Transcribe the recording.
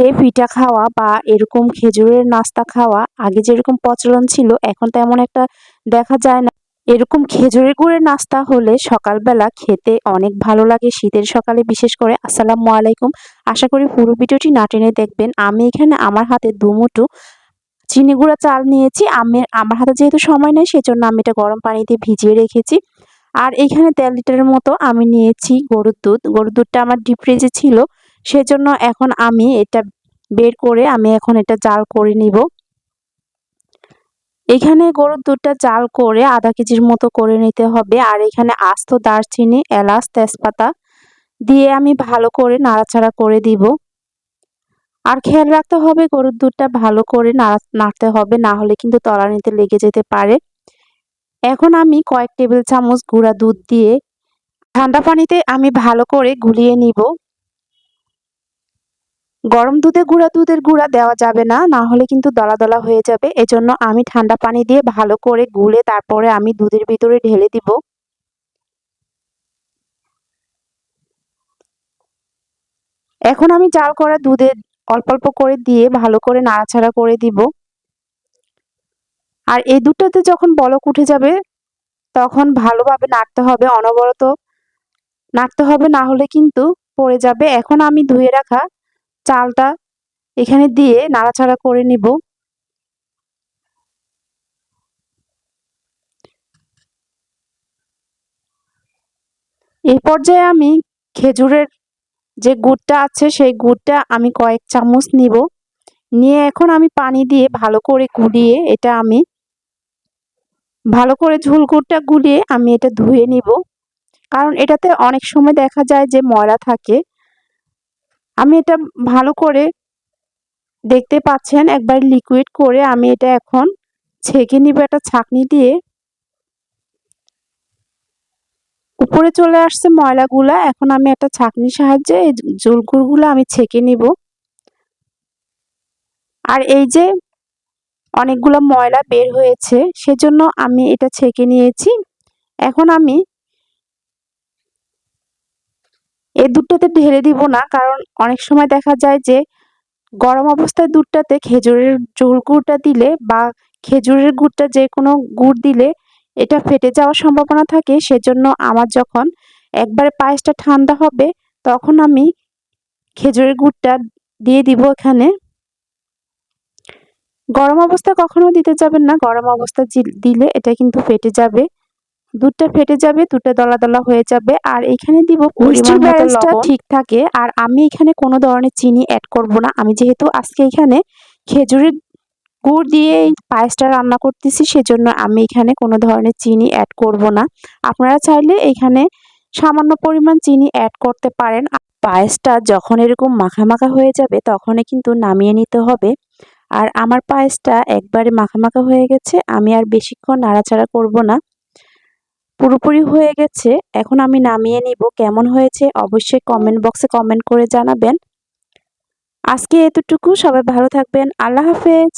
শীতে পিঠা খাওয়া বা এরকম খেজুরের নাস্তা খাওয়া আগে যেরকম প্রচলন ছিল, এখন তেমন একটা দেখা যায় না। এরকম খেজুরের গুড়ের নাস্তা হলে সকালবেলা খেতে অনেক ভালো লাগে। শীতের সকালে বিশেষ করে আসসালামু আলাইকুম। আশা করি পুরো ভিডিওটি না টেনে দেখবেন। আমি এখানে আমার হাতে দুমুটো চিনি গুঁড়া চাল নিয়েছি। আমি, আমার হাতে যেহেতু সময় নেই, সেজন্য আমি এটা গরম পানিতে ভিজিয়ে রেখেছি। আর এখানে তেল লিটারের মতো আমি নিয়েছি গরুর দুধ। গরুর দুধটা আমার ডিপ ফ্রিজে ছিল। সেজন্য এখন আমি এটা বের করে আমি এখন এটা জাল করে নিব। এখানে গরুর দুধটা জাল করে আধা কেজির মতো করে নিতে হবে। আর এখানে আস্ত দারচিনি, এলাচ, তেজপাতা দিয়ে আমি ভালো করে নাড়াচাড়া করে দিব। আর খেয়াল রাখতে হবে গরুর দুধটা ভালো করে নাড়া, নাড়তে হবে, না হলে কিন্তু তলানিতে লেগে যেতে পারে। এখন আমি কয়েক টেবিল চামচ গুঁড়া দুধ দিয়ে ঠান্ডা পানিতে আমি ভালো করে গুলিয়ে নিব। গরম দুধে গুঁড়া দুধের গুঁড়া দেওয়া যাবে না না হলে কিন্তু দলা দলা হয়ে যাবে। এজন্য আমি ঠান্ডা পানি দিয়ে ভালো করে গুলে তারপরে আমি দুধের ভিতরে ঢেলে দিব। এখন আমি জাল করা দুধে অল্প অল্প করে দিয়ে ভালো করে নাড়াচাড়া করে দিব। আর এই দুধটাতে যখন বলক উঠে যাবে, তখন ভালোভাবে নাড়তে হবে, অনবরত নাড়তে হবে, না হলে কিন্তু পড়ে যাবে। এখন আমি ধুয়ে রাখা চালটা এখানে দিয়ে নাড়াচাড়া করে নিব। এই পর্যায়ে আমি খেজুরের যে গুড়টা আছে, সেই গুড়টা আমি কয়েক চামচ নিব। নিয়ে এখন আমি পানি দিয়ে ভালো করে গুলিয়ে এটা আমি ভালো করে ঝুল গুড়টা গুলিয়ে আমি এটা ধুয়ে নিব। কারণ এটাতে অনেক সময় দেখা যায় যে ময়লা থাকে। আমি এটা ভালো করে দেখতে পাচ্ছেন, একবার লিকুইড করে আমি এটা এখন ছেঁকে নিব একটা ছাকনি দিয়ে। উপরে চলে আসছে ময়লাগুলা, এখন আমি একটা ছাকনির সাহায্যে এই জুলকুরগুলো আমি ছেঁকে নিব। আর এই যে অনেকগুলো ময়লা বের হয়েছে, সেজন্য আমি এটা ছেঁকে নিয়েছি। এখন আমি এই দুধটাতে ঢেলে দিব না, কারণ অনেক সময় দেখা যায় যে গরম অবস্থায় দুধটাতে খেজুরের জোল গুড়টা দিলে বা খেজুরের গুড়টা যে কোনো গুড় দিলে এটা ফেটে যাওয়ার সম্ভাবনা থাকে। সেজন্য আমার যখন একবারে পায়েসটা ঠান্ডা হবে, তখন আমি খেজুরের গুড়টা দিয়ে দিব এখানে। গরম অবস্থা কখনো দিতে যাবেন না, গরম অবস্থা দিলে এটা কিন্তু ফেটে যাবে। দুধটা ফেটে যাবে দুধটা দলা দলা হয়ে যাবে। আর এখানে দিব ব্যালেন্সটা ঠিক থাকে। আর আমি এখানে কোনো ধরনের চিনি অ্যাড করব না। আমি যেহেতু আজকে এখানে খেজুরের গুড় দিয়ে এই পায়েসটা রান্না করতেছি সেজন্য আমি এখানে কোনো ধরনের চিনি অ্যাড করব না। আপনারা চাইলে এখানে সামান্য পরিমাণ চিনি অ্যাড করতে পারেন। পায়েসটা যখন এরকম মাখা মাখা হয়ে যাবে তখনই কিন্তু নামিয়ে নিতে হবে। আর আমার পায়েসটা একবারে মাখা মাখা হয়ে গেছে। আমি আর বেশিক্ষণ নাড়াচাড়া করব না। পুরোপুরি হয়ে গেছে। এখন আমি নামিয়ে নিব। কেমন হয়েছে অবশ্যই কমেন্ট বক্সে কমেন্ট করে জানাবেন। আজকে এতটুকু। সবাই ভালো থাকবেন। আল্লাহ হাফেজ।